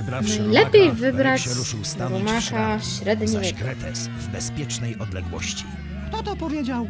Wybrawszy Najlepiej rumaka, wybrać Ryk się ruszył stanąć w rumaka szramy, średni zaś wiek. Kretes w bezpiecznej odległości. Kto to powiedział?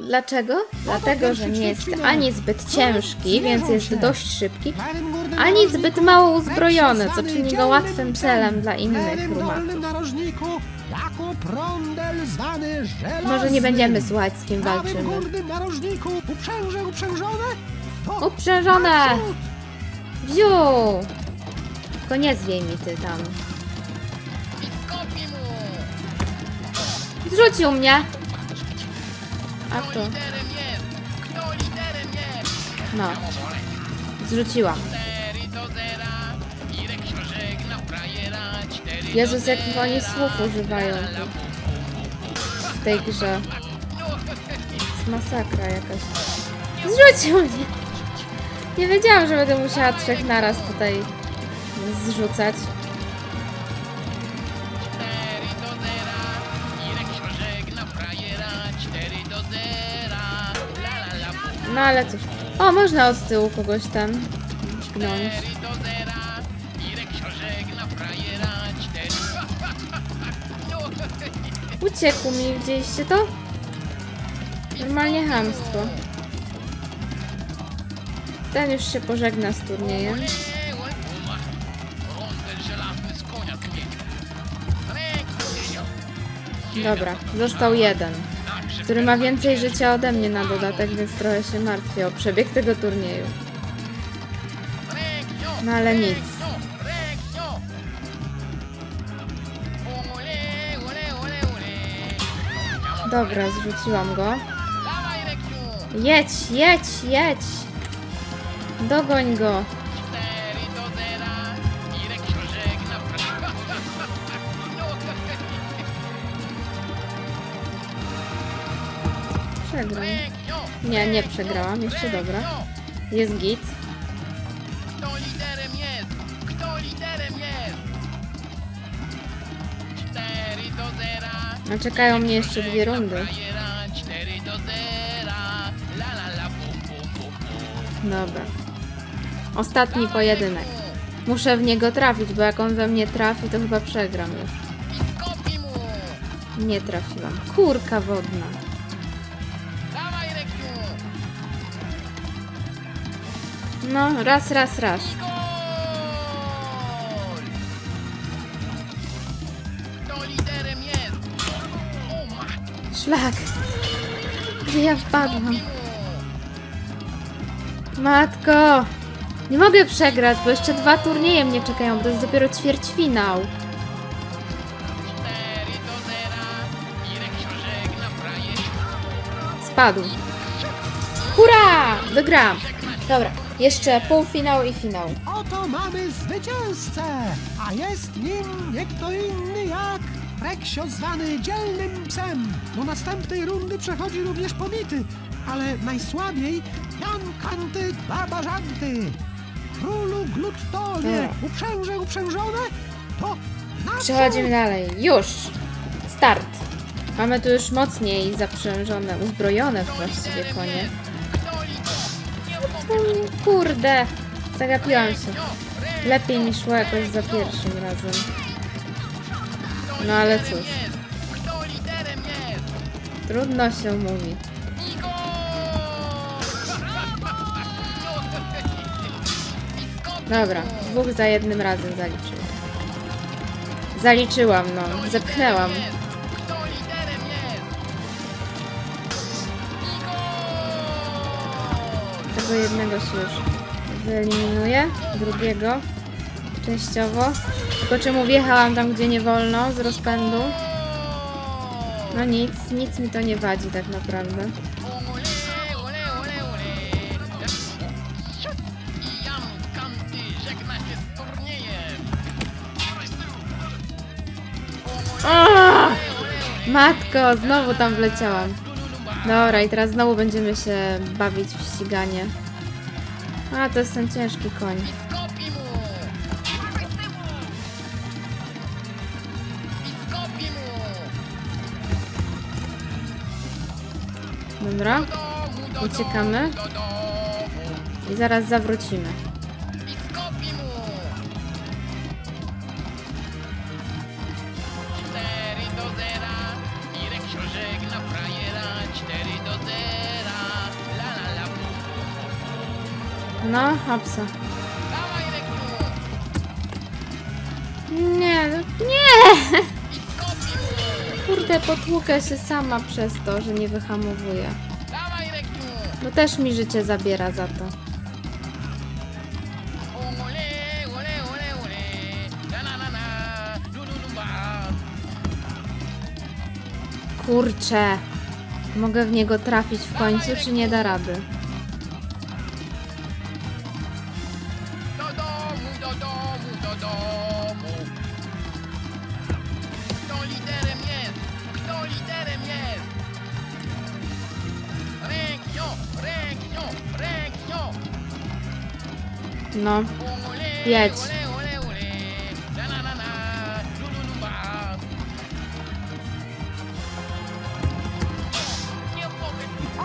Dlaczego? Dlatego, że nie jest ani zbyt ciężki, więc jest dość szybki, Lewym górnym ani zbyt mało uzbrojony, co czyni go łatwym celem dla innych Lewym rumaków. dolnym narożniku jako prądel zwany żelazny. Może nie będziemy słuchać, z kim Prawym walczymy. górnym narożniku uprzęże uprzężone to Uprzężone! naprzód. Wziu! Tylko nie zwiej mi ty tam. Zrzucił mnie! A? Kto? No. Cztery Jezus, jakich oni słów używają w tej grze. jest masakra jakaś. Zrzucił mnie! Nie wiedziałam, że będę musiała trzech naraz tutaj zrzucać. No ale cóż. O, można od tyłu kogoś tam. No. Uciekł mi, widzieliście to? Normalnie hamstwo. Ten już się pożegna z turniejem. Dobra, został jeden, który ma więcej życia ode mnie na dodatek, więc trochę się martwię o przebieg tego turnieju. No ale nic. Dobra, zrzuciłam go. Jedź, jedź, jedź! Dogoń go! Przegram. Nie, nie przegrałam, jeszcze dobra. Jest git. Kto liderem jest? Kto liderem jest? 4 do 0. No czekają mnie jeszcze dwie rundy. Frajera, 4 do 0. La la la bum bum bum bum. Dobra. Ostatni pojedynek. Muszę w niego trafić, bo jak on we mnie trafi, to chyba przegram już. I skopi mu. Nie trafiłam. Kurka wodna. No, raz, raz, raz. Szlak. Gdzie ja wpadłam? Matko! Nie mogę przegrać, bo jeszcze dwa turnieje mnie czekają, bo to jest dopiero ćwierćfinał. 4 do 0. Irek się żegna frajer. Spadł. Hurra! Wygram! Dobra, jeszcze półfinał i finał. Oto mamy zwycięzcę, a jest nim nie kto inny jak Reksio zwany dzielnym psem. Do następnej rundy przechodzi również pobity, ale najsłabiej Jan Kanty Babażanty. Królu Gluttowie, Dobra. uprzęże uprzężone, to naprzód! Przechodzimy dalej. Już! Start! Mamy tu już mocniej zaprzężone, uzbrojone właściwie konie. Kurde! Zagapiłam się. Lepiej mi szło jakoś za pierwszym razem. No ale cóż, trudno się mówi. Dobra, dwóch za jednym razem zaliczyłam. Zaliczyłam, no. Zepchnęłam. Tego jednego się już wyeliminuję. Drugiego. Częściowo. Tylko czemu wjechałam tam, gdzie nie wolno, z rozpędu? No nic, nic mi to nie wadzi tak naprawdę. A! Matko, znowu tam wleciałam. Dobra, i teraz znowu będziemy się bawić w ściganie. A, to jest ten ciężki koń. Dobra, uciekamy i zaraz zawrócimy. No, hopsa. Dawaj! Nie, no- nie! Kurde, potłukę się sama przez to, że nie wyhamowuję. Dawaj! No też mi życie zabiera za to. Kurczę. Mogę w niego trafić w końcu, czy nie da rady? Mogę.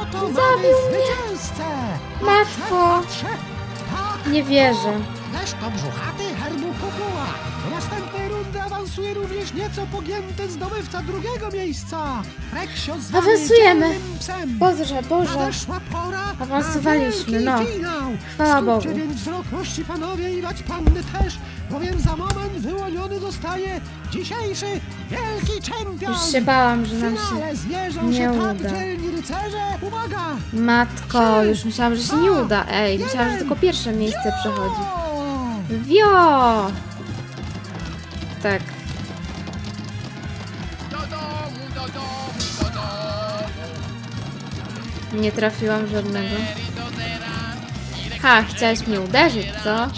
Oto Zabił mnie. Matko. Nie wierzę. Deszcz brzuchaty awansuje również nieco pogięty zdobywca drugiego miejsca. Reksio zwany Awansujemy. psem. Boże, Boże. Nadeszła pora Awansowaliśmy, no. finał. Chwała Skupcie Bogu. więc wzrok mości panowie i wać panny też, bowiem za moment wyłoniony zostaje dzisiejszy wielki czempion. Już się bałam, że W nam się... finale zmierzą nie się tak uda. dzielni rycerze. Uwaga! Matko, już myślałam, że się nie uda. Ej, myślałam, że tylko pierwsze miejsce przechodzi. Wio! Tak. Nie trafiłam żadnego. Ha, chciałeś mnie uderzyć, co?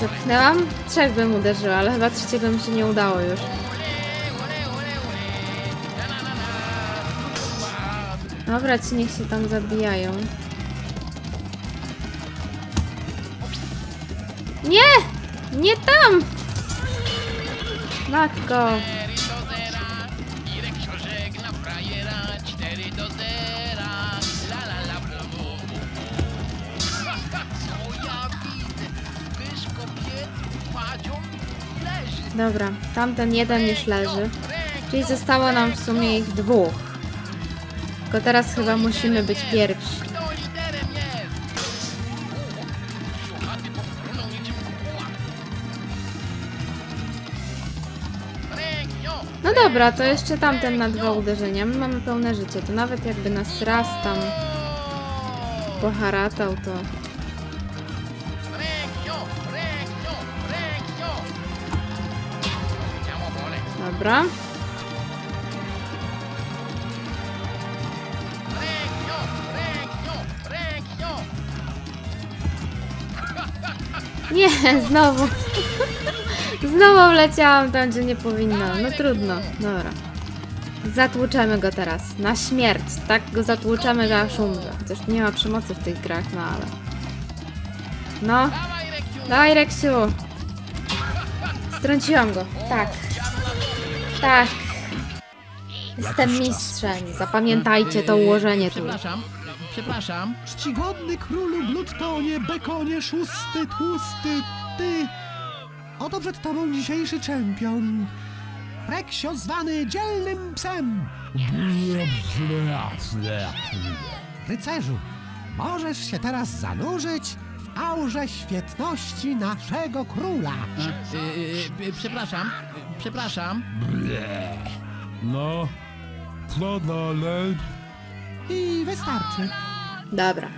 Zepchnęłam? Trzech bym uderzyła, ale chyba trzeciego mi się nie udało już. Dobra, ci niech się tam zabijają. Nie! Nie tam! Leży. Dobra, tamten jeden już leży. Czyli zostało nam w sumie ich dwóch. Tylko teraz chyba musimy być pierwsi. No dobra, to jeszcze tamten na dwa uderzenia. My mamy pełne życie. To nawet jakby nas raz tam poharatał, to... Dobra. Nie, znowu. Znowu wleciałam tam, gdzie nie powinnam. No trudno, dobra. Zatłuczemy go teraz. Na śmierć. Tak go zatłuczemy, że aż umrze. Chociaż nie ma przemocy w tych grach, no ale... No, Dawaj Reksiu! Strąciłam go. Tak. Tak. Jestem mistrzem. Zapamiętajcie to ułożenie tu. Przepraszam, przepraszam. Czcigodny królu Bloodtonie, Bekonie, szósty, tłusty, ty. Oto przed tobą dzisiejszy czempion. Reksio zwany dzielnym psem. Rycerzu, możesz się teraz zanurzyć w aurze świetności naszego króla. E, e, e, przepraszam, e, przepraszam. No, co dalej? I wystarczy. Dobra.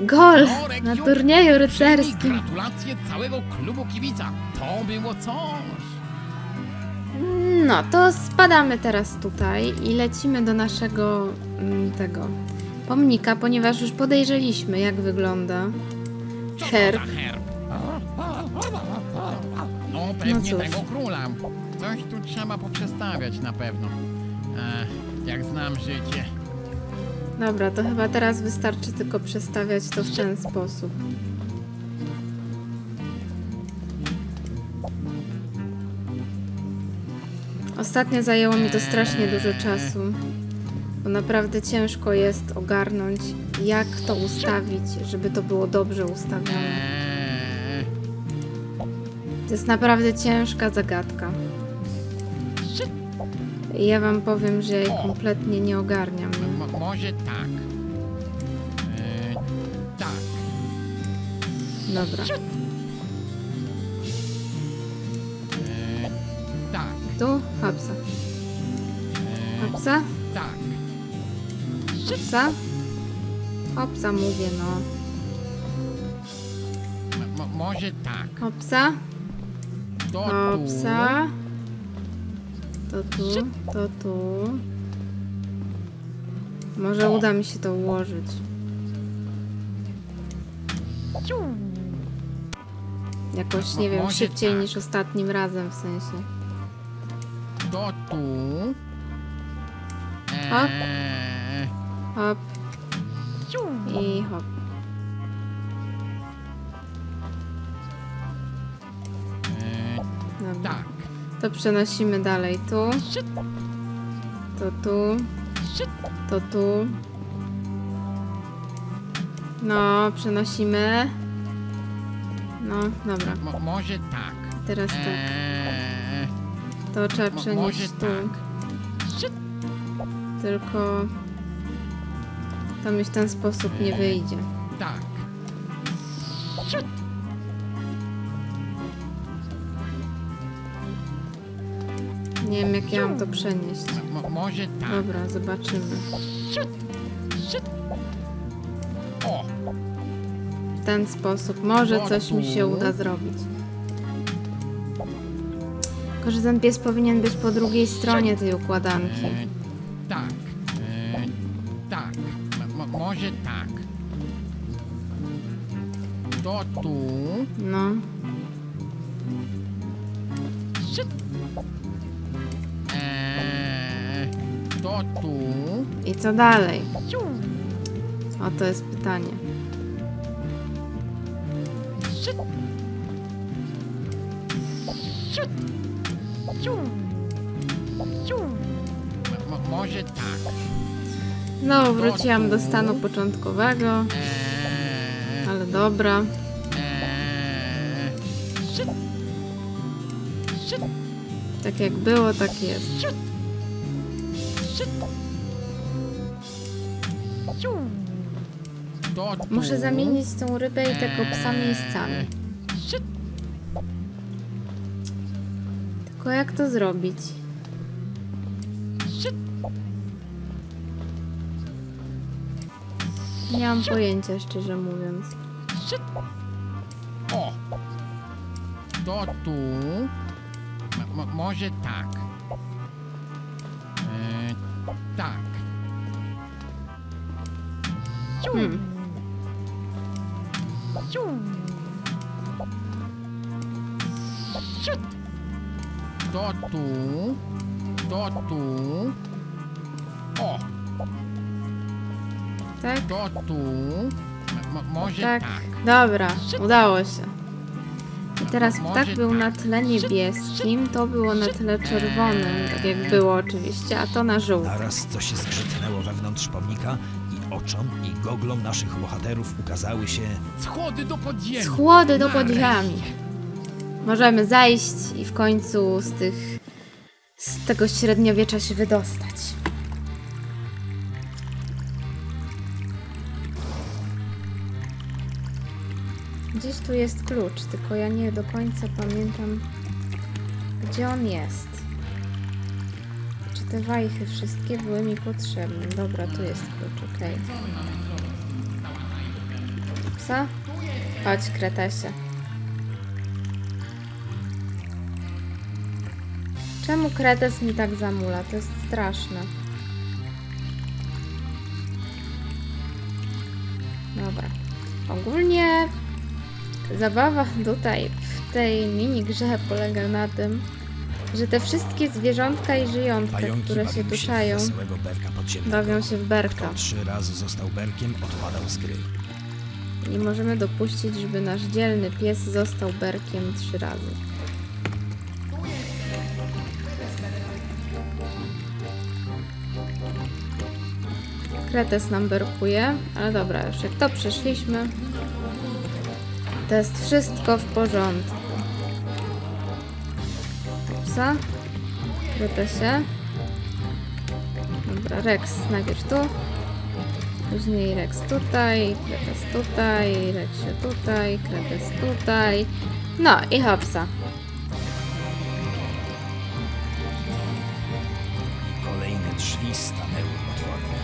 Gol na turnieju rycerskim. Gratulacje całego klubu kibica. To było coś. No, to spadamy teraz tutaj i lecimy do naszego mm, tego pomnika, ponieważ już podejrzeliśmy, jak wygląda herb. herb? No pewnie cóż. tego króla. Coś tu trzeba poprzestawiać na pewno. Ech, jak znam życie. Dobra, to chyba teraz wystarczy tylko przestawiać to w ten sposób. Ostatnio zajęło mi to strasznie dużo czasu, bo naprawdę ciężko jest ogarnąć, jak to ustawić, żeby to było dobrze ustawione. To jest naprawdę ciężka zagadka. I ja wam powiem, że jej kompletnie nie ogarniam. Może tak. E, tak. Dobra. E, tak. Tu, hopsa. E, Hopsa, tak. hopsa. Hopsa mówię, no. Mo- mo- może tak. Hopsa, To tu. hopsa. To tu, to tu. Może uda mi się to ułożyć. Jakoś, nie wiem, Może szybciej tak. niż ostatnim razem w sensie. To tu. Hop. E, Hop. I hop. e, Dobra. tak. To przenosimy dalej tu. To tu. To tu. No, przenosimy. No, dobra. Mo- może tak. Teraz tak. E, To trzeba mo- przenieść może tu. tak. Tylko to mi w ten sposób nie wyjdzie. Tak. Nie wiem, jak ja mam to przenieść. Mo- może tak. Dobra, zobaczymy. O, W ten sposób. Może coś mi się uda zrobić. Tylko, że ten pies powinien być po drugiej stronie tej układanki. e, tak. E, tak. Mo- mo- może tak. To tu. No. To tu. I co dalej? O, to jest pytanie. Mo- może tak. Znowu wróciłam do stanu początkowego, E, ale dobra. e, Tak jak było, tak jest. Muszę zamienić tą rybę i tego psa miejscami. Tylko jak to zrobić? Nie mam pojęcia, szczerze mówiąc. O! To tu. Mo- może tak. Hmm. To tu. To tu. O! Tak? To tu. Mo- może Tak. tak. Dobra, udało się. I teraz Może ptak był tak. na tle niebieskim, to było na tle czerwonym, tak jak było oczywiście, a to na żółtym. Naraz coś zgrzytnęło wewnątrz pomnika oczom i goglom naszych bohaterów ukazały się Schody do podziemi. Schłody do podziemi. Możemy zajść i w końcu z tych z tego średniowiecza się wydostać. Gdzieś tu jest klucz, tylko ja nie do końca pamiętam, gdzie on jest. Te wajchy wszystkie były mi potrzebne? Dobra, tu jest klucz, okej. Psa? Chodź, kretesie. Czemu kretes mi tak zamula? To jest straszne. Dobra. Ogólnie zabawa tutaj w tej mini grze polega na tym, że te wszystkie zwierzątka i żyjątka, pająki które się bawiły tu się czają, w wesołego berka podziemnego. bawią się w berka. Kto trzy razy został berkiem, odpadał z gry. Nie możemy dopuścić, żeby nasz dzielny pies został berkiem trzy razy. Kretes nam berkuje, ale dobra, już jak to przeszliśmy, to jest wszystko w porządku. Kretesa. Kretesie. Dobra, Rex najpierw tu. Później Rex tutaj, Kretes tutaj, Rexie tutaj, Kretes tutaj. No i hopsa. Kolejne drzwi stanęły otworem.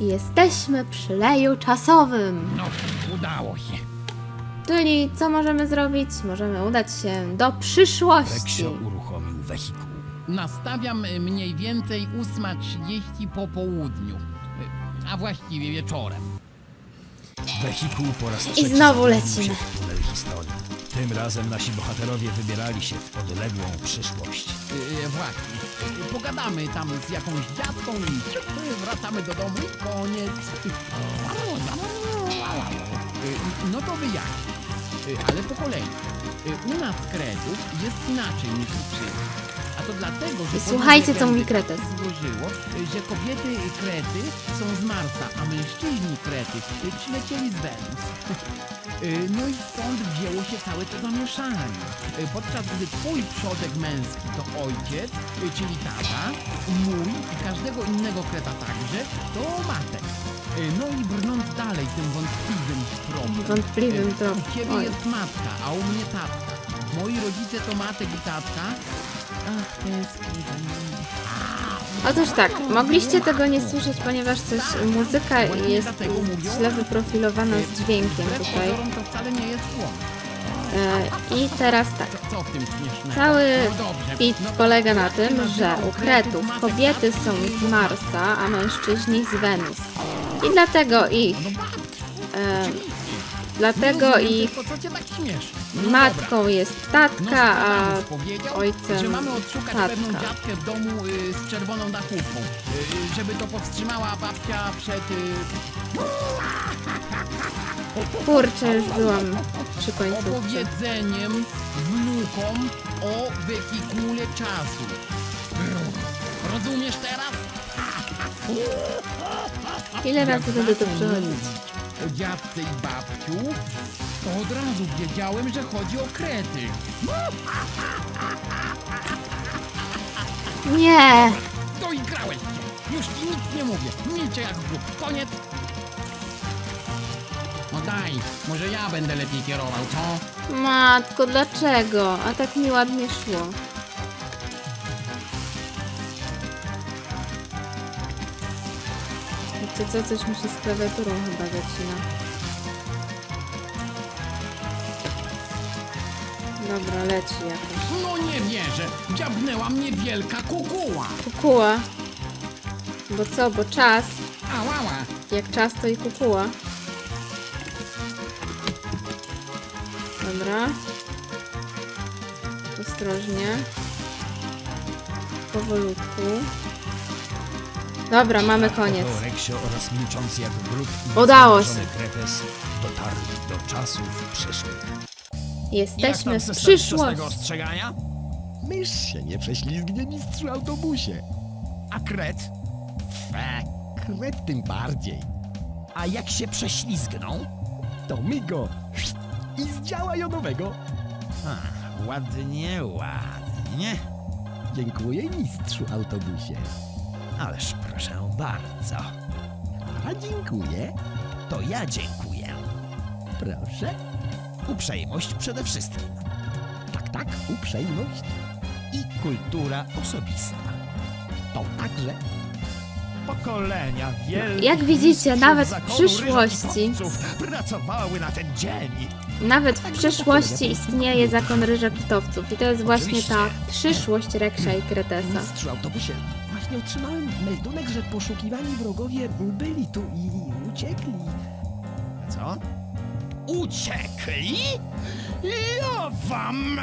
Jesteśmy przy leju czasowym. No, udało się. Czyli co możemy zrobić? Możemy udać się do przyszłości. Reksio uruchomił wehikuł. Nastawiam y, mniej więcej 8.30 po południu. Y, A właściwie wieczorem. Wehikuł po raz trzeci znowu lecimy. się w tunel historii. Tym razem nasi bohaterowie wybierali się w odległą przyszłość. Y, właśnie. Y, Pogadamy tam z jakąś dziadką i y, wracamy do domu i koniec. Y, No to wyjaśnię. Y, Ale po kolei. Y, U nas kretów jest inaczej niż u przyszłych. A to dlatego, że... Słuchajcie, co mówi Kretes. tak Złożyło, y, że kobiety krety są z Marsa, a mężczyźni krety przylecieli z Wenus. Y, No i stąd wzięło się całe to zamieszanie. Y, Podczas gdy twój przodek męski to ojciec, y, czyli tata, mój i każdego innego kreta także, to matek. No i brnąc dalej tym wątpliwym tropem. Wątpliwym tropem. U ciebie Oj. jest matka, a u mnie tatka. Moi rodzice to matek i tatka. Ach, tęsknię. Otóż tak, mogliście tego nie słyszeć, ponieważ coś muzyka jest źle wyprofilowana z dźwiękiem tutaj. E, I teraz tak. Cały to polega na tym, że u Kretów kobiety są z Marsa, a mężczyźni z Wenus. I dlatego ich, e, dlatego ich No matką jest tatka, a Nostradamus powiedział, ojcem że mamy odszukać tatka. pewną dziadkę w domu y, z czerwoną dachówką, y, żeby to powstrzymała babcia przed... Y, kurczę, już byłam przy końcówce. opowiedzeniem wnukom o wehikule czasu. Rozumiesz teraz? Ile razy będę tu przychodzić? O dziadce i babciu, to od razu wiedziałem, że chodzi o krety. Nie! Doigrałeś się! Już ci nic nie mówię. Milczę jak grób. Koniec. No daj, może ja będę lepiej kierował, co? Matko, dlaczego? A tak mi ładnie szło. Wiecie co? Coś mi się z klawiaturą chyba zacina. Dobra, leci jakoś. No nie wierzę. Dziabnęła mnie wielka kukuła. Kukuła. Bo co? Bo czas. Ałała. Jak czas to i kukuła. Dobra. Ostrożnie. Powolutku. Dobra, mamy koniec. Oto Reksio oraz milczący jak i Udało Kretes dotarli do czasów przyszłych. Jesteśmy w przyszłości. ostrzegania? Mysz się nie prześlizgnie mistrzu autobusie. A Kret? Fe, kret tym bardziej. A jak się prześlizgną? To my go i z działa jonowego. A, ładnie, ładnie. Dziękuję mistrzu autobusie. Ależ proszę bardzo. A dziękuję. To ja dziękuję. Proszę. Uprzejmość przede wszystkim. Tak, tak, uprzejmość. I kultura osobista. To także. Pokolenia wielkich Jak widzicie, nawet w zakonu przyszłości- ryżokitowców pracowały na ten dzień. Nawet w przyszłości istnieje zakon ryżokitowców i to jest właśnie ta przyszłość Reksia i Kretesa. Mistrzu autobusie, właśnie otrzymałem meldunek, że poszukiwani wrogowie byli tu i uciekli. Co? Uciekli? Ja wam...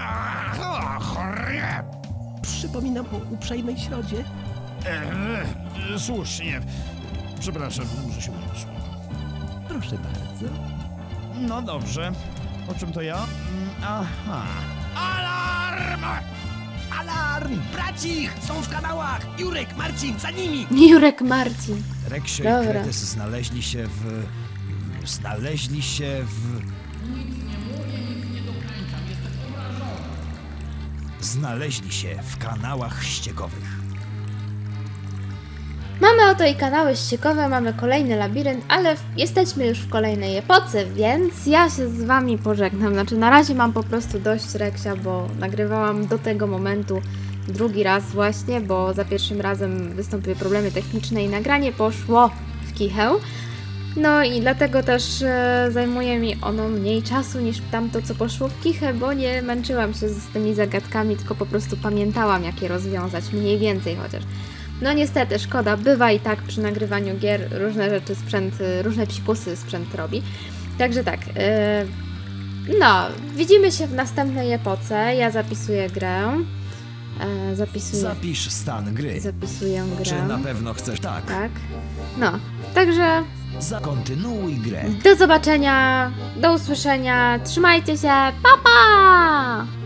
Przypominam o uprzejmej środzie. Eee, słusznie. Przepraszam, muszę się uniosło. Proszę bardzo. No dobrze. O czym to ja? Mm, Aha. Alarm! Alarm! Braci! Są w kanałach! Jurek, Marcin, za nimi! Jurek Marcin. Reksio Dobra. i Kretes znaleźli się w znaleźli się w... Nic nie mówię, nic nie dokończam, jestem obrażony. Znaleźli się w kanałach ściekowych. Mamy oto i kanały ściekowe, mamy kolejny labirynt, ale jesteśmy już w kolejnej epoce, więc ja się z wami pożegnam. Znaczy na razie mam po prostu dość Reksia, bo nagrywałam do tego momentu drugi raz właśnie, bo za pierwszym razem wystąpiły problemy techniczne i nagranie poszło w kichę. No i dlatego też e, zajmuje mi ono mniej czasu niż tamto, co poszło w kichę, bo nie męczyłam się z tymi zagadkami, tylko po prostu pamiętałam, jak je rozwiązać, mniej więcej chociaż. No niestety, szkoda, bywa i tak przy nagrywaniu gier różne rzeczy sprzęt, y, różne psikusy sprzęt robi. Także tak, yy, no, widzimy się w następnej epoce. Ja zapisuję grę. E, zapisuję, Zapisz stan gry. zapisuję Czy na grę. pewno chcesz tak? Tak. No, także Zakontynuuj grę. do zobaczenia, do usłyszenia, trzymajcie się, pa pa!